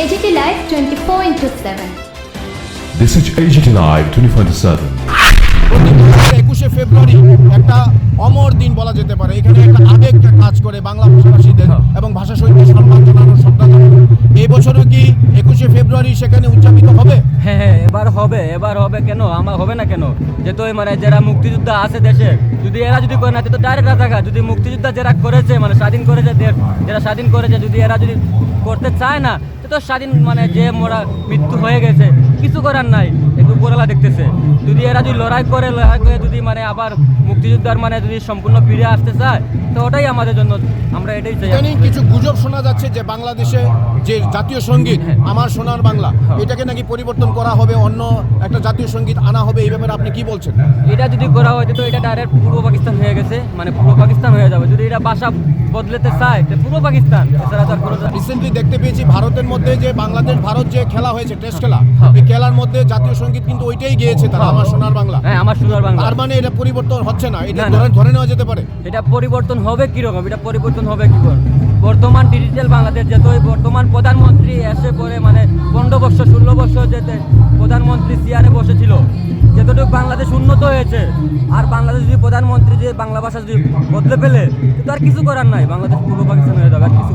AGT Live 24 into 7. This is AGT Live 24 into 7. একুশে ফেব্রুয়ারি একটা অমর দিন বলা যেতে পারে। এখানে একটা আবেগ কাজ করে বাংলা ভাষাভাষীদের এবং ভাষা শহীদদের সম্মান জানানো জানানো এই বছরও কি একুশে ফেব্রুয়ারি সেখানে উদযাপিত হবে? হ্যাঁ হ্যাঁ এবার হবে এবার হবে কেন? আমার হবে না কেন? যেহেতু ওই মানে যারা মুক্তিযোদ্ধা আছে দেশে যদি এরা যদি করে না তো ডাইরেক্ট রাজাঘাট যদি মুক্তিযোদ্ধা যারা করেছে মানে স্বাধীন করেছে দেশ যারা স্বাধীন করেছে যদি এরা যদি করতে চায় না তো স্বাধীন মানে যে মোরা মৃত্যু হয়ে গেছে কিছু করার নাই একটু উপরওয়ালা দেখতেছে। যদি এরা যদি লড়াই করে লড়াই করে যদি মানে আবার মুক্তিযোদ্ধার মানে যদি সম্পূর্ণ ফিরে আসতে চায় তো ওটাই আমাদের জন্য আমরা এটাই চাই কিছু গুজব শোনা যাচ্ছে যে বাংলাদেশে যে জাতীয় সংগীত আমার সোনার বাংলা এটাকে নাকি পরিবর্তন করা হবে অন্য একটা জাতীয় সংগীত আনা হবে এই ব্যাপারে আপনি কি বলছেন? এটা যদি করা হয় তো এটা ডাইরেক্ট পূর্ব পাকিস্তান হয়ে গেছে মানে পূর্ব পাকিস্তান হয়ে যাবে। যদি এটা ভাষা বদলেতে চায় তো পূর্ব পাকিস্তান এছাড়া তো আর কোনো রিসেন্টলি দেখতে পেয়েছি ভারতের মধ্যে যে বাংলাদেশ ভারত যে খেলা হয়েছে টেস্ট খেলা হ্যাঁ। খেলার মধ্যে জাতীয় সংগীত কিন্তু ওইটাই গিয়েছে তারা আমার সোনার বাংলা। হ্যাঁ আমার সোনার বাংলা। তার মানে এটা পরিবর্তন হচ্ছে না এটা। ধরে ধরে নেওয়া যেতে পারে। এটা পরিবর্তন হবে কীরকম? এটা পরিবর্তন হবে কি করে? বর্তমান ডিজিটাল বাংলাদেশ যেত ওই বর্তমান প্রধানমন্ত্রী এসে পরে মানে পনেরো বছর ষোলো বছর যেতে প্রধানমন্ত্রী চেয়ারে বসেছিল। যতটুকু বাংলাদেশ উন্নত হয়েছে আর বাংলাদেশ যদি প্রধানমন্ত্রী যে বাংলা ভাষা যদি বদলে ফেলে তো আর কিছু করার নাই। বাংলাদেশ পূর্ব পাকিস্তান হয়ে যাবে আর কিছু